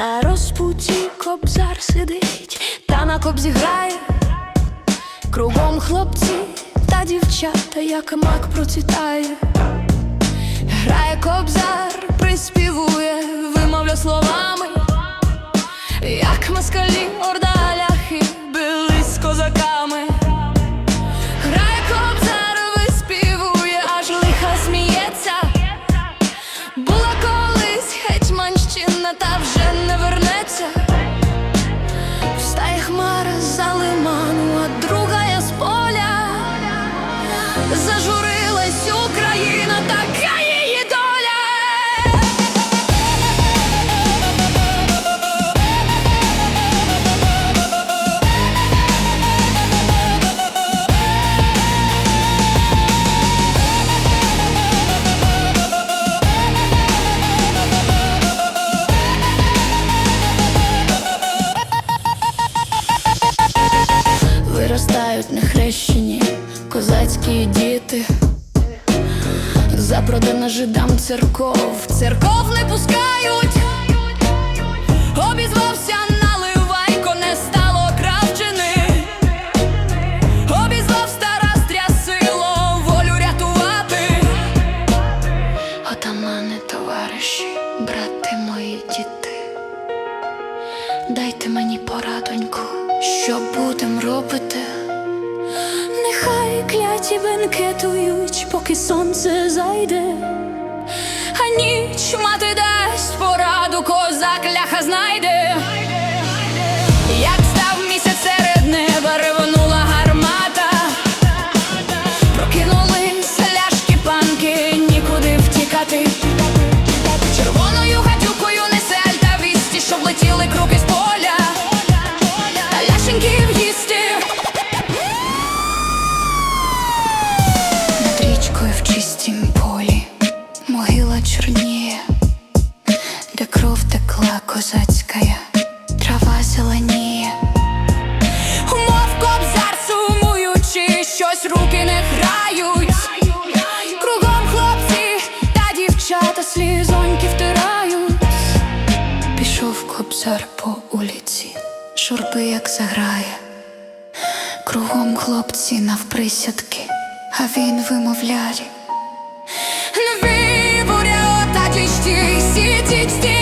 На розпуті кобзар сидить, та на кобзі грає, кругом хлопці та дівчата, як мак процвітає, грає кобзар, приспівує, вимовля словами, як москалі орда. Козацькі. Запродана жидам церков, церков не пускають. Обізвався наливайко, не стало кравчини. Обізвав стара стрясило волю рятувати. Отамани, товариші, брати мої діти. Дайте мені порадоньку, що будем робити. Нехай кляті бенкетують, поки сонце зайде, а ніч мати дасть кров текла козацькая, трава зеленіє. Умов кобзар сумуючи, щось руки не грають. Кругом хлопці та дівчата слізоньки втирають. Пішов кобзар по улиці, шурби як заграє. Кругом хлопці навприсядки, а він вимовляє. Львів, буря, та в степі